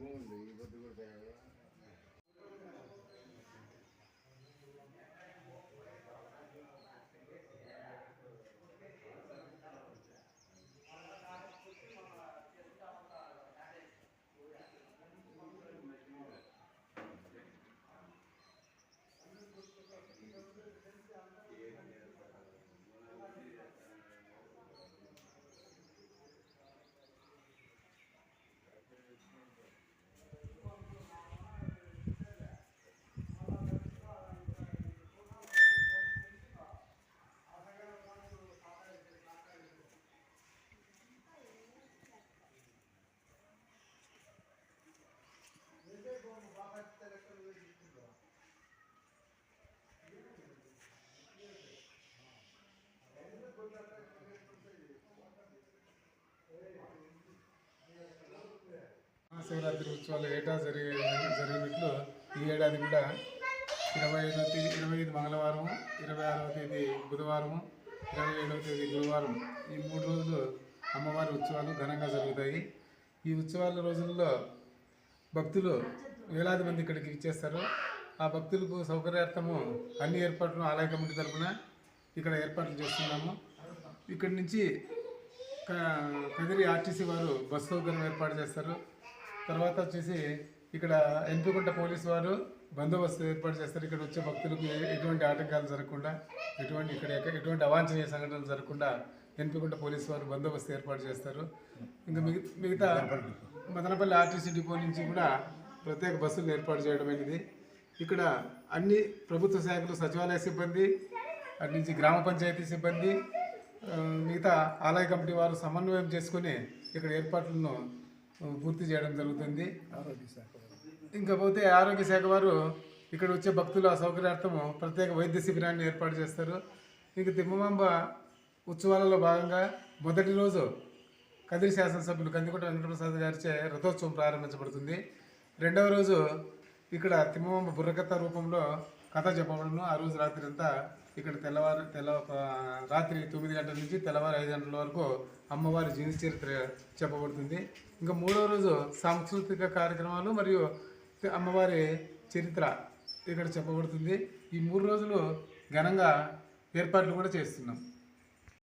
Only, but Mahashivratri ఉత్సవాలు ఏటా జరిగే జరిగినట్లు ఈ ఏడాది కూడా ఇరవై ఐదవ తేదీ ఇరవై ఐదు మంగళవారం ఇరవై ఆరవ తేదీ బుధవారం ఇరవై ఏడవ తేదీ గురువారం ఈ మూడు రోజులు అమ్మవారి ఉత్సవాలు ఘనంగా జరుగుతాయి. ఈ ఉత్సవాల రోజుల్లో భక్తులు వేలాది మంది ఇక్కడికి ఇచ్చేస్తారు. ఆ భక్తులకు సౌకర్యార్థము అన్ని ఏర్పాట్లు ఆలయ కమిటీ తరపున ఇక్కడ ఏర్పాట్లు చేస్తున్నాము. ఇక్కడి నుంచి కదిరి ఆర్టీసీ వారు బస్ సౌకర్యం ఏర్పాటు చేస్తారు. తర్వాత వచ్చేసి ఇక్కడ ఎన్పికుంట పోలీసు వారు బందోబస్తు ఏర్పాటు చేస్తారు. ఇక్కడ వచ్చే భక్తులకు ఎటువంటి ఆటంకాలు జరగకుండా ఎటువంటి ఇక్కడ ఎటువంటి అవాంఛనీయ సంఘటనలు జరగకుండా ఎన్పికుంట పోలీసు వారు బందోబస్తు ఏర్పాటు చేస్తారు. ఇంకా మిగ మిగతా మదనపల్లి ఆర్టీసీ డిపో నుంచి కూడా ప్రత్యేక బస్సులు ఏర్పాటు చేయడం అనేది. ఇక్కడ అన్ని ప్రభుత్వ శాఖలు సచివాలయ సిబ్బంది అటు నుంచి గ్రామ పంచాయతీ సిబ్బంది మిగతా ఆలయ కమిటీ వారు సమన్వయం చేసుకొని ఇక్కడ ఏర్పాట్లను పూర్తి చేయడం జరుగుతుంది. ఇంకా పోతే ఆరోగ్య శాఖ వారు ఇక్కడ వచ్చే భక్తుల సౌకర్యార్థము ప్రత్యేక వైద్య శిబిరాన్ని ఏర్పాటు చేస్తారు. ఇంక తిమ్మమాంబ ఉత్సవాలలో భాగంగా మొదటి రోజు కదిరి శాసనసభ్యులు కందికొండ వెంకటప్రసాద్ గారిచే రథోత్సవం ప్రారంభించబడుతుంది. రెండవ రోజు ఇక్కడ తిమ్మమ్మ బుర్రకథ రూపంలో కథ చెప్పబడును. ఆ రోజు రాత్రి అంతా ఇక్కడ తెల్లవారు తెల్ల రాత్రి తొమ్మిది గంటల నుంచి తెల్లవారు ఐదు గంటల వరకు అమ్మవారి జీవిత చరిత్ర చెప్పబడుతుంది. ఇంకా మూడవ రోజు సాంస్కృతిక కార్యక్రమాలు మరియు అమ్మవారి చరిత్ర ఇక్కడ చెప్పబడుతుంది. ఈ మూడు రోజులు ఘనంగా ఏర్పాట్లు కూడా చేస్తున్నాం.